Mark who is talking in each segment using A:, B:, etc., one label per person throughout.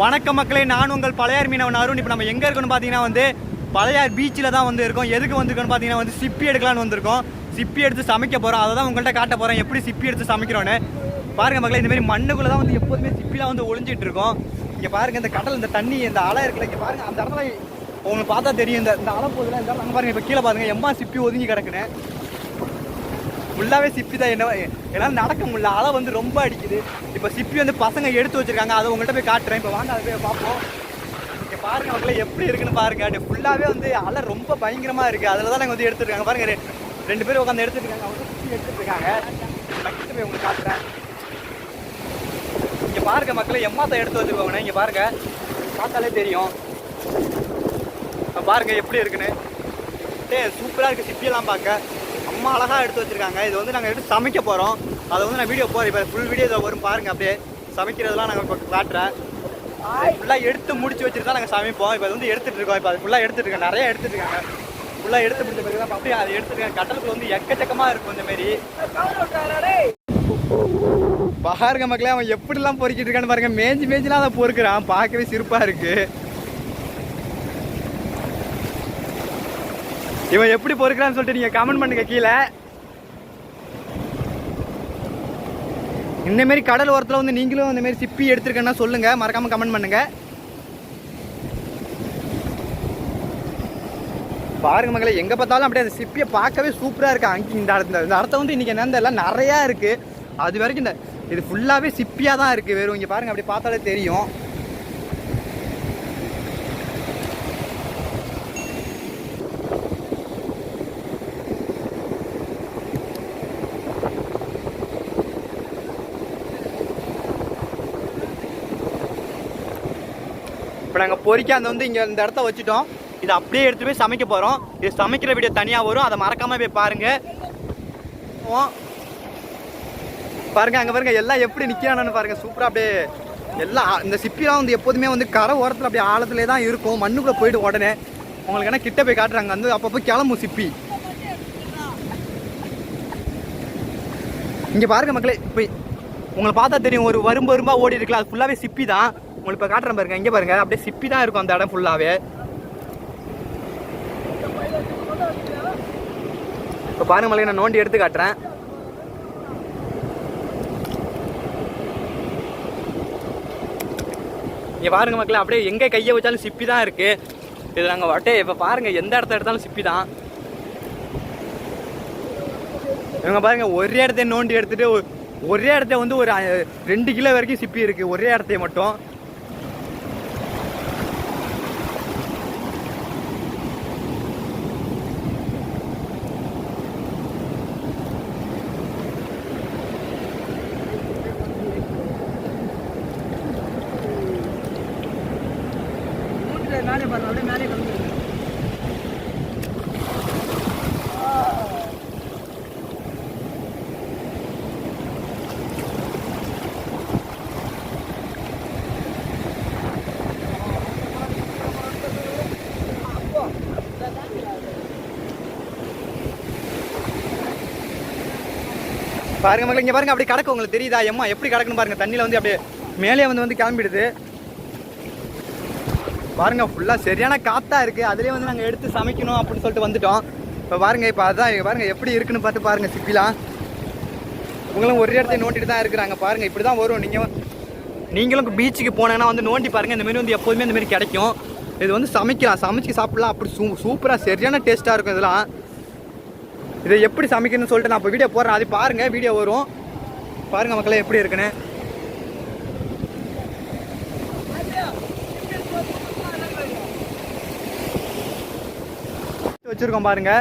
A: வணக்க மக்களே நான் உங்கள் பழையார் மீனவன் அருண். இப்போ நம்ம எங்கே இருக்கணும்னு பார்த்தீங்கன்னா வந்து பழையார் பீச்சில் தான் வந்து இருக்கோம். எதுக்கு வந்திருக்கோம்னு பார்த்தீங்கன்னா வந்து சிப்பி எடுக்கலாம்னு வந்திருக்கோம். சிப்பி எடுத்து சமைக்க போகிறோம் அதை தான் உங்கள்கிட்ட காட்ட போகிறேன் எப்படி சிப்பி எடுத்து சமைக்கிறோன்னு. பாருங்க மக்களே இந்தமாரி மண்ணுக்குள்ளே தான் வந்து எப்போதுமே சிப்பிலாம் வந்து ஒளிஞ்சிட்டு இருக்கோம். இங்கே பாருங்க இந்த கடல் இந்த தண்ணி இந்த அலை இருக்குல்ல இங்கே பாருங்க அந்த இடத்துல உங்களுக்கு பார்த்தா தெரியும். இந்த இந்த அலை போகுதுல இந்த அங்கே பாருங்க இப்போ கீழே பாருங்கள் எம்மா சிப்பி ஒதுங்கி கிடக்குன்னு. ஃபுல்லாகவே சிப்பி தான் என்ன என்னால் நடக்க முடியல. அலை வந்து ரொம்ப அடிக்குது. இப்போ சிப்பி வந்து பசங்க எடுத்து வச்சிருக்காங்க. அதை உங்கள்கிட்ட போய் காட்டுறேன். இப்போ வாங்க அதை போய் பார்ப்போம். இங்கே பாருங்க அவங்கள எப்படி இருக்குன்னு பாருங்க. ஃபுல்லாகவே வந்து அலை ரொம்ப பயங்கரமாக இருக்குது அதில் தான் நாங்கள் வந்து எடுத்துருக்காங்க. பாருங்க ரெண்டு பேரும் உட்காந்து எடுத்துருக்காங்க. அவங்க சிப்பி எடுத்துருக்காங்க. இருக்காங்க நான் போய் உங்களுக்கு காட்டுறேன். இங்கே பாருங்க மக்களை எம்மாத்த எடுத்து வச்சுக்கோங்க இங்கே பாருங்க. பார்த்தாலே தெரியும். பாருங்க எப்படி இருக்குன்னு. டே சூப்பராக இருக்குது சிப்பியெல்லாம் பார்க்க. செம்ம அழகாக எடுத்து வச்சுருக்காங்க. இது வந்து நாங்கள் எடுத்து சமைக்க போகிறோம் அதை வந்து நான் வீடியோ போகிறேன் இப்போ ஃபுல் வீடியோ இதை வரும் பாருங்கள் அப்படியே. சமைக்கிறதெல்லாம் நாங்கள் இப்போ காட்டுறேன். ஃபுல்லாக எடுத்து முடிச்சு வச்சுட்டு தான் நாங்கள் சமைப்போம். இப்போ அது வந்து எடுத்துகிட்டு இருக்கோம். இப்போ அது ஃபுல்லாக எடுத்துகிட்டு இருக்கோம். நிறைய எடுத்துகிட்டு இருக்காங்க. ஃபுல்லாக எடுத்து முடிச்ச பிறகு தான் அப்படியே அதை எடுத்துருக்காங்க கடலுக்கு வந்து எக்கச்சக்கமாக இருக்கும் இந்த மாரி. பாருங்க மக்களே அவன் எப்படிலாம் பொறிக்கிட்டு இருக்கான்னு பாருங்க. மேஞ்சி மேஞ்சிலாம் அதை பொறுக்கிறான். பார்க்கவே சிரிப்பாக இருக்குது இவன் எப்படி பொறுக்கிறான்னு சொல்லிட்டு நீங்க கமெண்ட் பண்ணுங்க கீழே. இந்தமாரி கடல் ஓரத்தில் வந்து நீங்களும் இந்த மாதிரி சிப்பி எடுத்துருக்கேன்னா சொல்லுங்க. மறக்காம கமெண்ட் பண்ணுங்க. பாருங்க மகளே எங்க பார்த்தாலும் அப்படியே அந்த சிப்பியை பார்க்கவே சூப்பராக இருக்கு? அங்கே இந்த இடத்துல இந்த இடத்த வந்து இன்னைக்கு என்ன எல்லாம் நிறையா இருக்கு. அது வரைக்கும் இந்த இது ஃபுல்லாகவே சிப்பியாக தான் இருக்கு. வெறும் இங்கே பாருங்க அப்படி பார்த்தாலே தெரியும். இப்போ நாங்கள் பொறிக்காந்து வந்து இங்கே இந்த இடத்த வச்சுட்டோம். இதை அப்படியே எடுத்துட்டு போய் சமைக்க போகிறோம் இது சமைக்கிற வீடியோ தனியாக வரும். அதை மறக்காம போய் பாருங்க. ஓ. பாருங்க அங்கே பாருங்க எல்லாம் எப்படி நிற்கிறானு பாருங்க. சூப்பராக அப்படியே எல்லாம் இந்த சிப்பிலாம் வந்து எப்போதுமே வந்து கரை ஓரத்தில் அப்படியே ஆழத்துலேயே தான் இருக்கும். மண்ணுக்குள்ளே போயிட்டு உடனே உங்களுக்கு என்ன கிட்ட போய் காட்டுறாங்க. வந்து அப்பப்போ கிளம்பும் சிப்பி. இங்கே பாருங்க மக்களே இப்போ உங்களை பார்த்தா தெரியும் ஒரு வரும்பு வரும்பா ஓடி இருக்கலாம். அது ஃபுல்லாகவே சிப்பி தான். உங்களுக்கு இப்போ காட்டுறேன் பாருங்க இங்கே பாருங்க. அப்படியே சிப்பி தான் இருக்கும் அந்த இடம் ஃபுல்லாகவே இப்போ பாருங்க மலையை நான் நோண்டி எடுத்து காட்டுறேன். இங்கே பாருங்க மக்களே அப்படியே எங்கே கையை வச்சாலும் சிப்பி தான் இருக்குது இது நாங்கள் வட்டே இப்போ பாருங்கள் எந்த இடத்த எடுத்தாலும் சிப்பி தான். இவங்க பாருங்க ஒரே இடத்த நோண்டி எடுத்துகிட்டு ஒரே இடத்த வந்து ஒரு ரெண்டு கிலோ வரைக்கும் சிப்பி இருக்கு. ஒரே இடத்தைய மட்டும்.
B: மேலே பாருங்க அப்படியே மேலே
A: பாருங்க மக்கள் இங்கே பாருங்க அப்படி கிடக்கு உங்களுக்கு தெரியுதா? எம்மா எப்படி கிடக்குன்னு பாருங்க. தண்ணியில் வந்து அப்படியே மேலே வந்து வந்து கிளம்பிடுது. பாருங்க ஃபுல்லாக சரியான காத்தா இருக்கு. அதுலயே வந்து நாங்கள் எடுத்து சமைக்கணும் அப்படின்னு சொல்லிட்டு வந்துட்டோம். இப்போ பாருங்க இப்போ அதான் பாருங்க எப்படி இருக்குன்னு பார்த்து பாருங்க சிப்பிலாம் உங்களும் ஒரு இடத்த நோண்டிட்டு தான் இருக்கிறாங்க. பாருங்க இப்படி தான் வரும் நீங்கள் நீங்களும் பீச்சுக்கு போனீங்கன்னா வந்து நோண்டி பாருங்க இந்த மாதிரி வந்து எப்போதுமே இந்த மாதிரி கிடைக்கும். இது வந்து சமைக்கலாம். சமைச்சு சாப்பிடலாம். அப்படி சூ சூப்பராக சரியான டேஸ்ட்டாக இருக்கும் இதெல்லாம். இதை எப்படி சமைக்கணும்னு சொல்லிட்டு நான் இப்போ வீடியோ போடுறேன். அது பாருங்க வீடியோ வரும். பாருங்க மக்களே எப்படி இருக்குன்னு. எடுத்து வச்சிருக்கோம் பாருங்க.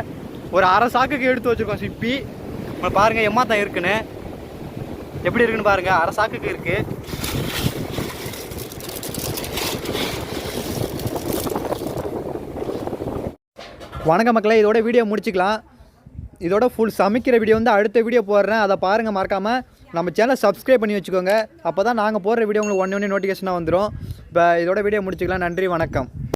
A: ஒரு அரை சாக்குக்கு எடுத்து வச்சிருக்கோம் சிப்பி. உங்களை பாருங்க எம்மா தான் இருக்குன்னு. எப்படி இருக்குன்னு பாருங்க அரை சாக்குக்கு இருக்கு. வணக்க மக்களை இதோட வீடியோ முடிச்சுக்கலாம். இதோட ஃபுல் சமைக்கிற வீடியோ வந்து அடுத்த வீடியோ போடுறேன். அதை பாருங்கள் மறக்காமல் நம்ம சேனலை சப்ஸ்கிரைப் பண்ணி வச்சுக்கோங்க. அப்போ தான் நாங்கள் போடுற வீடியோ உங்களுக்கு ஒன்று ஒன்று நோட்டிஃபிகேஷனாக வந்துடும் இப்போ இதோட வீடியோ முடிச்சுக்கலாம். நன்றி வணக்கம்.